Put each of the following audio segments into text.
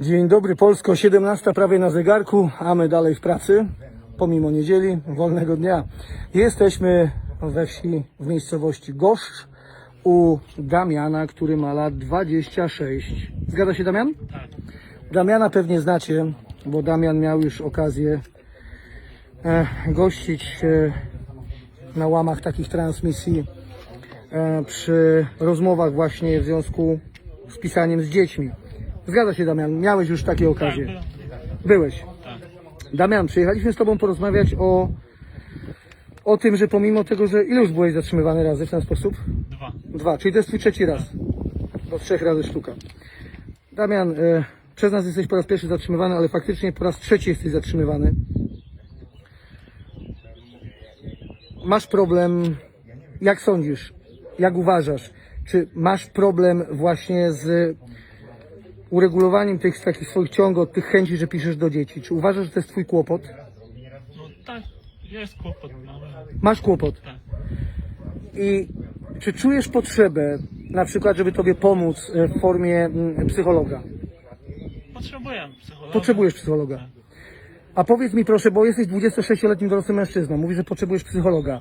Dzień dobry Polsko, 17 prawie na zegarku, a my dalej w pracy, pomimo niedzieli, wolnego dnia. Jesteśmy we wsi, w miejscowości Goszcz u Damiana, który ma lat 26. Zgadza się Damian? Tak. Damiana pewnie znacie, bo Damian miał już okazję e, gościć e, na łamach takich transmisji e, przy rozmowach właśnie w związku z pisaniem z dziećmi. Zgadza się Damian, miałeś już takie Tak, okazje. Byłeś. Tak. Damian, przyjechaliśmy z Tobą porozmawiać o, o tym, że pomimo tego, że ile już byłeś zatrzymywany razy w ten sposób? Dwa. Dwa, czyli to jest Twój trzeci raz. Bo trzech razy sztuka. Damian, e, przez nas jesteś po raz pierwszy zatrzymywany, ale faktycznie po raz trzeci jesteś zatrzymywany. Masz problem, jak sądzisz, jak uważasz, czy masz problem właśnie z uregulowaniem tych takich swoich ciągów, tych chęci, że piszesz do dzieci? Czy uważasz, że to jest Twój kłopot? No tak, jest kłopot, no, Masz kłopot. tak. I czy czujesz potrzebę, na przykład, żeby Tobie pomóc e, w formie mm, psychologa? Potrzebuję psychologa. Potrzebujesz psychologa. A powiedz mi proszę, bo jesteś 26-letnim dorosłym mężczyzną, mówisz, że potrzebujesz psychologa.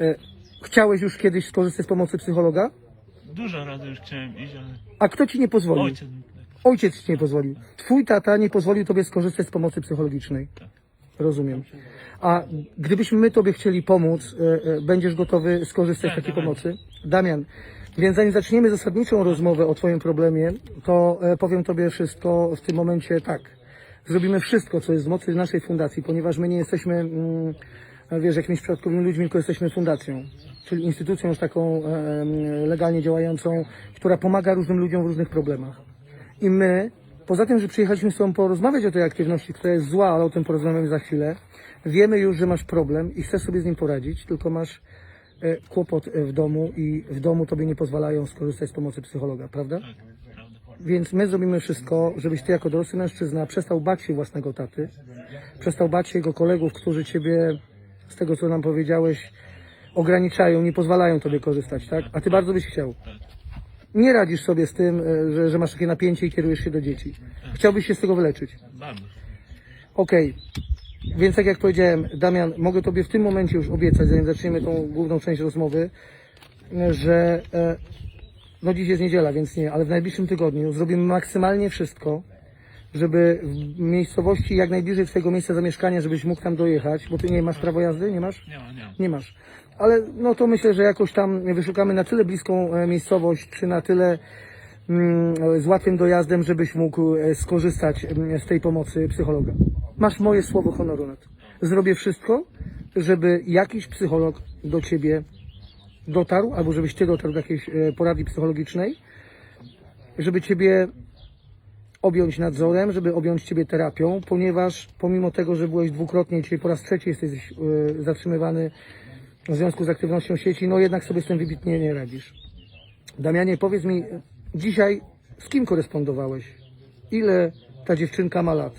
E, Chciałeś już kiedyś skorzystać z pomocy psychologa? Dużo razy już chciałem iść, ale A kto ci nie pozwolił? ojciec mi tak. Ojciec ci nie pozwolił. Twój tata nie pozwolił tobie skorzystać z pomocy psychologicznej. Tak. Rozumiem. A gdybyśmy my tobie chcieli pomóc, e, e, będziesz gotowy skorzystać z Tak, takiej tak. pomocy? Damian, więc zanim zaczniemy zasadniczą rozmowę o twoim problemie, to e, powiem tobie wszystko w tym momencie tak. Zrobimy wszystko, co jest z mocy naszej fundacji, ponieważ my nie jesteśmy, mm, wiesz, jakimiś przypadkowymi ludźmi, tylko jesteśmy fundacją, czyli instytucją już taką legalnie działającą, która pomaga różnym ludziom w różnych problemach. I my, poza tym, że przyjechaliśmy z Tobą porozmawiać o tej aktywności, która jest zła, ale o tym porozmawiamy za chwilę, wiemy już, że masz problem i chcesz sobie z nim poradzić, tylko masz e, kłopot e, w domu i w domu Tobie nie pozwalają skorzystać z pomocy psychologa, prawda. Więc my zrobimy wszystko, żebyś Ty jako dorosły mężczyzna przestał bać się własnego taty, przestał bać się jego kolegów, którzy Ciebie, z tego co nam powiedziałeś, ograniczają, nie pozwalają Tobie korzystać, tak? A Ty bardzo byś chciał. Nie radzisz sobie z tym, e, że, że masz takie napięcie i kierujesz się do dzieci. Chciałbyś się z tego wyleczyć. Okej. Więc tak jak powiedziałem, Damian, mogę Tobie w tym momencie już obiecać, zanim zaczniemy tą główną część rozmowy, e, że e, no dziś jest niedziela, więc nie, ale w najbliższym tygodniu zrobimy maksymalnie wszystko, żeby w miejscowości jak najbliżej Twojego miejsca zamieszkania, żebyś mógł tam dojechać, bo Ty nie masz prawo jazdy, nie masz? Nie ma, nie ma. Nie masz. Ale no to myślę, że jakoś tam wyszukamy na tyle bliską e, miejscowość, czy na tyle mm, z łatwym dojazdem, żebyś mógł e, skorzystać mm, z tej pomocy psychologa. Masz moje słowo honoru na to. Zrobię wszystko, żeby jakiś psycholog do ciebie dotarł, albo żebyś ty dotarł do jakiejś e, porady psychologicznej, żeby ciebie objąć nadzorem, żeby objąć ciebie terapią, ponieważ pomimo tego, że byłeś dwukrotnie, dzisiaj po raz trzeci jesteś e, zatrzymywany w związku z aktywnością sieci, no jednak sobie z tym wybitnie nie radzisz. Damianie, powiedz mi, dzisiaj z kim korespondowałeś? Ile ta dziewczynka ma lat?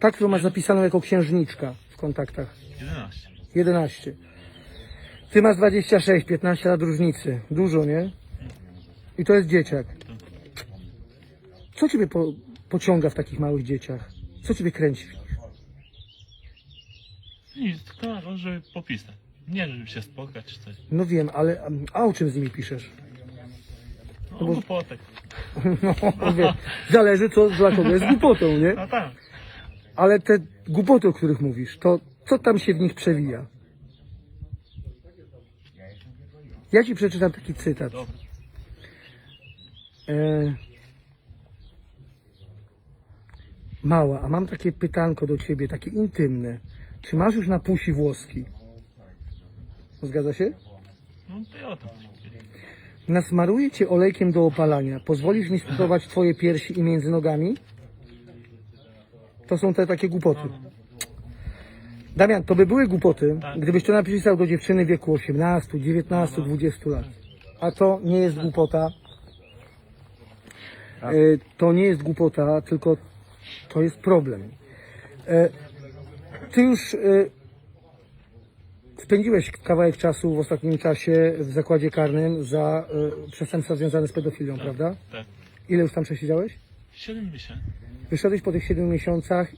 Ta, którą masz zapisaną jako księżniczka w kontaktach. 11. 11. Ty masz 26, 15 lat różnicy. Dużo, nie? I to jest dzieciak. Co ciebie po, pociąga w takich małych dzieciach? Co ciebie kręci? w nich? Nic, tylko żeby popisać. Nie, żeby się spotkać czy coś. No wiem, ale a o czym z nimi piszesz? No, bo- głupotek. No, wiem, zależy co dla kogo jest głupotą, nie? No tak. Ale te głupoty, o których mówisz, to co tam się w nich przewija? Ja ci przeczytam taki cytat. Dobra. E... Mała, a mam takie pytanko do ciebie, takie intymne. Czy masz już na pusi włoski? Zgadza się? No to ja o tym coś. Nasmaruję cię olejkiem do opalania. Pozwolisz mi spróbować twoje piersi i między nogami? To są te takie głupoty. Damian, to by były głupoty, Tak. gdybyś to napisał do dziewczyny w wieku 18, 19, 20 lat. A to nie jest głupota. E, To nie jest głupota, tylko to jest problem. E, Ty już e, spędziłeś kawałek czasu w ostatnim czasie w zakładzie karnym za e, przestępstwa związane z pedofilią, prawda? Tak. Ile już tam przesiedziałeś? 7 miesięcy. Wyszedłeś po tych 7 miesiącach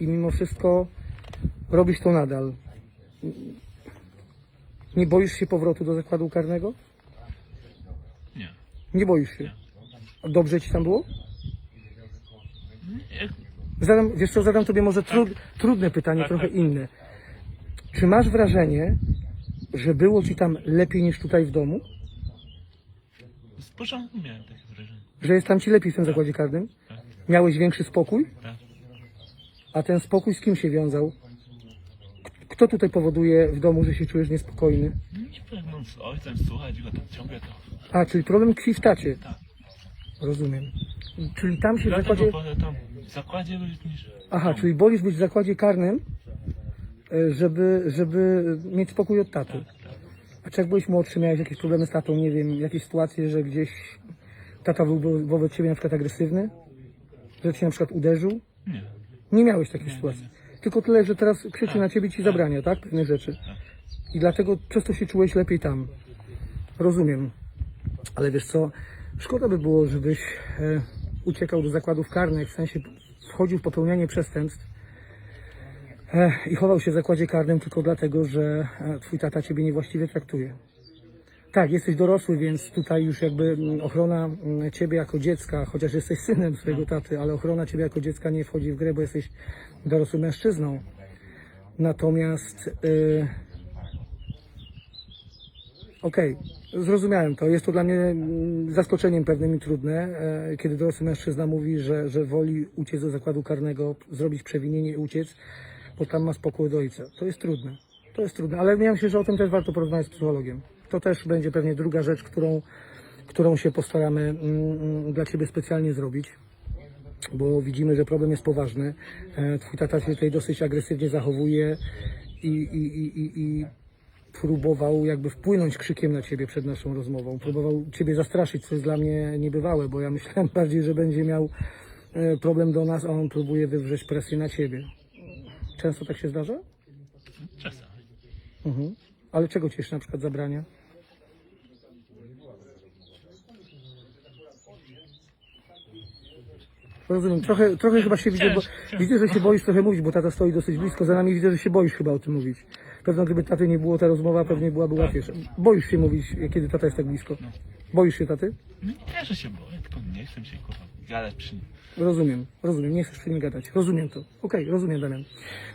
i mimo wszystko robisz to nadal. Nie boisz się powrotu do zakładu karnego? Nie. Nie boisz się. Dobrze ci tam było? Zadam, wiesz co, zadam tobie może trud, trudne pytanie, Tak, trochę tak. inne. Czy masz wrażenie, że było ci tam lepiej niż tutaj w domu? z początku miałem takie wrażenie. Że jest tam ci lepiej w tym zakładzie karnym? Tak. Miałeś większy spokój? Tak. A ten spokój z kim się wiązał? K- Kto tutaj powoduje w domu, że się czujesz niespokojny? Nie pragnąc z ojcem słuchać go tam ciągle to. A, czyli problem tkwi w tacie. Tak. Rozumiem. Czyli tam się w Dlatego zakładzie... wolę tam w zakładzie niż. Aha, czyli wolisz być w zakładzie karnym, e, żeby, żeby mieć spokój od taty. Tak, tak. A czy jak byłeś młodszy, miałeś jakieś problemy z tatą, nie wiem, jakieś sytuacje, że gdzieś tata był wo- wobec ciebie na przykład agresywny? Że cię na przykład uderzył? Nie. Nie miałeś takiej sytuacji. Tylko tyle, że teraz krzyczy Tak, na ciebie i ci zabrania, tak? Pewne rzeczy. I dlatego przez to się czułeś lepiej tam. Rozumiem. Ale wiesz co, szkoda by było, żebyś e, uciekał do zakładów karnych, w sensie wchodził w popełnianie przestępstw e, i chował się w zakładzie karnym tylko dlatego, że e, twój tata ciebie niewłaściwie traktuje. Tak, jesteś dorosły, więc tutaj już jakby mm, ochrona mm, ciebie jako dziecka, chociaż jesteś synem swojego taty, ale ochrona ciebie jako dziecka nie wchodzi w grę, bo jesteś dorosłym mężczyzną. Natomiast y, Okej, zrozumiałem to. Jest to dla mnie mm, zaskoczeniem pewnym i trudne, e, kiedy dorosły mężczyzna mówi, że, że woli uciec do zakładu karnego, zrobić przewinienie i uciec, bo tam ma spokój do ojca. To jest trudne. To jest trudne, ale ja myślę, że o tym też warto porozmawiać z psychologiem. To też będzie pewnie druga rzecz, którą, którą się postaramy mm, mm, dla Ciebie specjalnie zrobić bo widzimy, że problem jest poważny. E, Twój tata się tutaj dosyć agresywnie zachowuje i, i, i, i, i próbował jakby wpłynąć krzykiem na ciebie przed naszą rozmową. Próbował ciebie zastraszyć, co jest dla mnie niebywałe, bo ja myślałem bardziej, że będzie miał e, problem do nas, a on próbuje wywrzeć presję na ciebie. Często tak się zdarza? Czasami. Mhm. Ale czego ci jeszcze na przykład zabrania? Rozumiem, trochę, trochę chyba się widzę, bo widzę, że się boisz trochę mówić, bo tata stoi dosyć blisko za nami, widzę, że się boisz chyba o tym mówić. Pewno gdyby taty nie było, ta rozmowa pewnie byłaby łatwiejsza. Boisz się mówić, kiedy tata jest tak blisko. Boisz się taty? No nie też się boję, tylko nie chcę się kurwa gadać przy nim. Rozumiem, rozumiem, nie chcesz przy nim gadać. Rozumiem to. Okej, rozumiem, Damian.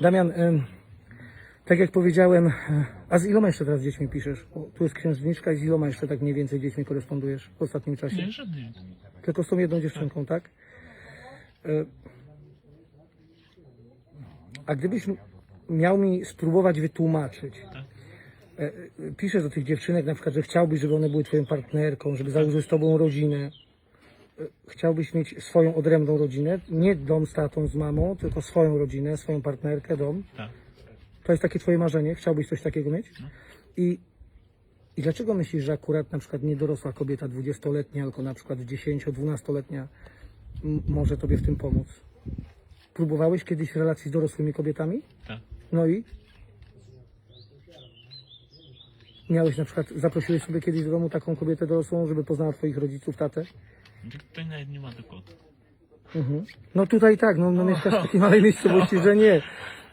Damian, em, tak jak powiedziałem, e, a z iloma jeszcze teraz dziećmi piszesz? O, tu jest księżniczka i z iloma jeszcze tak mniej więcej dziećmi korespondujesz w ostatnim czasie? Nie, żadnej. Tylko z tą jedną dziewczynką, tak? E, A gdybyś miał mi spróbować wytłumaczyć, Tak. e, e, piszesz do tych dziewczynek na przykład, że chciałbyś, żeby one były twoją partnerką, żeby założyły z tobą rodzinę. E, Chciałbyś mieć swoją odrębną rodzinę, nie dom z tatą, z mamą, tylko swoją rodzinę, swoją partnerkę, dom. Tak. To jest takie twoje marzenie? Chciałbyś coś takiego mieć? No. I, I dlaczego myślisz, że akurat na przykład niedorosła kobieta dwudziestoletnia, albo na przykład 10-12-letnia m- może tobie w tym pomóc? Próbowałeś kiedyś relacji z dorosłymi kobietami? Tak. No i? Miałeś na przykład, zaprosiłeś sobie kiedyś do domu taką kobietę dorosłą, żeby poznała twoich rodziców, tatę? Tutaj nawet nie ma dokodu. Mhm. No tutaj tak, no, no mieszkasz w takiej małej miejscowości, że nie.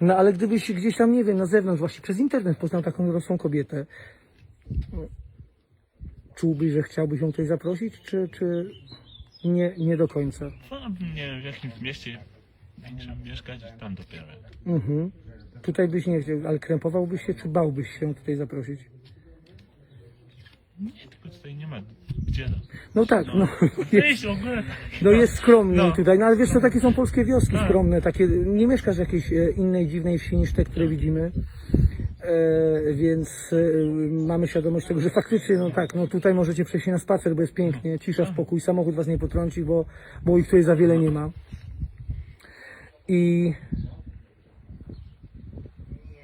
No ale gdybyś gdzieś tam, nie wiem, na zewnątrz, właśnie przez internet poznał taką dorosłą kobietę, no, czułbyś, że chciałbyś ją tutaj zaprosić, czy, czy nie, nie do końca? Wolałbym, nie wiem, w jakimś mieście większym mieszkać, tam dopiero. Mhm. Tutaj byś nie chciał, ale krępowałbyś się, czy bałbyś się tutaj zaprosić? Nie, tylko tutaj nie ma gdzie. No. No tak, no, jest, Wyjść w ogóle. no jest skromnie No. tutaj, no ale wiesz co, takie są polskie wioski Tak. skromne, takie, nie mieszkasz w jakiejś e, innej dziwnej wsi niż te, które widzimy. E, więc e, mamy świadomość tego, że faktycznie, no tak, no tutaj możecie przejść się na spacer, bo jest pięknie, cisza, spokój, samochód was nie potrąci, bo, bo ich tutaj za wiele nie ma. I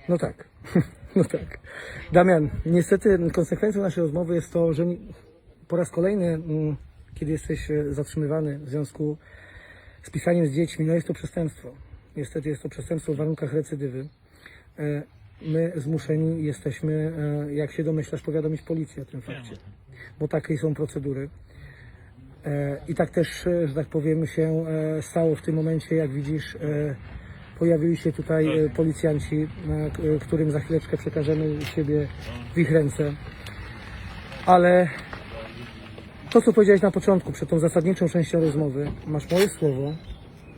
no tak, no tak. Damian, niestety konsekwencją naszej rozmowy jest to, że po raz kolejny, mm, kiedy jesteś e, zatrzymywany w związku z pisaniem z dziećmi, no jest to przestępstwo. Niestety jest to przestępstwo w warunkach recydywy. E, My zmuszeni jesteśmy, e, jak się domyślasz, powiadomić policję o tym fakcie, bo takie są procedury. E, I tak też, e, że tak powiem, się e, stało w tym momencie, jak widzisz, pojawili się tutaj e, policjanci, którym za chwileczkę przekażemy siebie w ich ręce. Ale to, co powiedziałeś na początku, przed tą zasadniczą częścią rozmowy, masz moje słowo,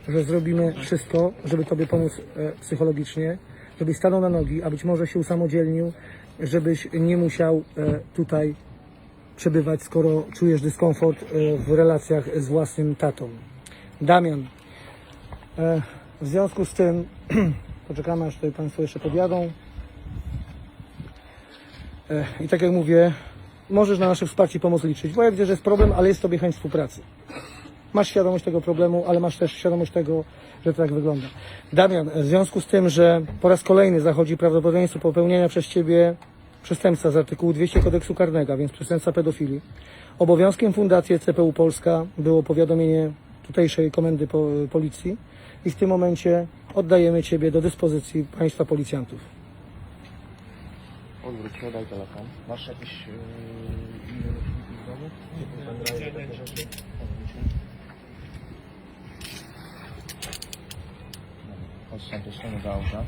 że zrobimy wszystko, żeby Tobie pomóc psychologicznie, żebyś stanął na nogi, a być może się usamodzielnił, żebyś nie musiał tutaj przebywać, skoro czujesz dyskomfort e, w relacjach z własnym tatą. Damian, e, w związku z tym poczekamy, aż tutaj Państwo jeszcze podjadą. E, I tak jak mówię, możesz na nasze wsparcie i pomoc liczyć, bo ja widzę, że jest problem, ale jest Tobie chęć współpracy. Masz świadomość tego problemu, ale masz też świadomość tego, że to tak wygląda. Damian, w związku z tym, że po raz kolejny zachodzi prawdopodobieństwo popełnienia przez Ciebie przestępstwa z artykułu 200 kodeksu karnego, więc przestępstwa pedofilii, obowiązkiem Fundacji CPU Polska było powiadomienie tutejszej komendy po, policji i w tym momencie oddajemy Ciebie do dyspozycji państwa policjantów. Odwróć się, daj telefon. Masz jakieś yy, w domu? Odwróć się. Dobra, Chodź tam do auta.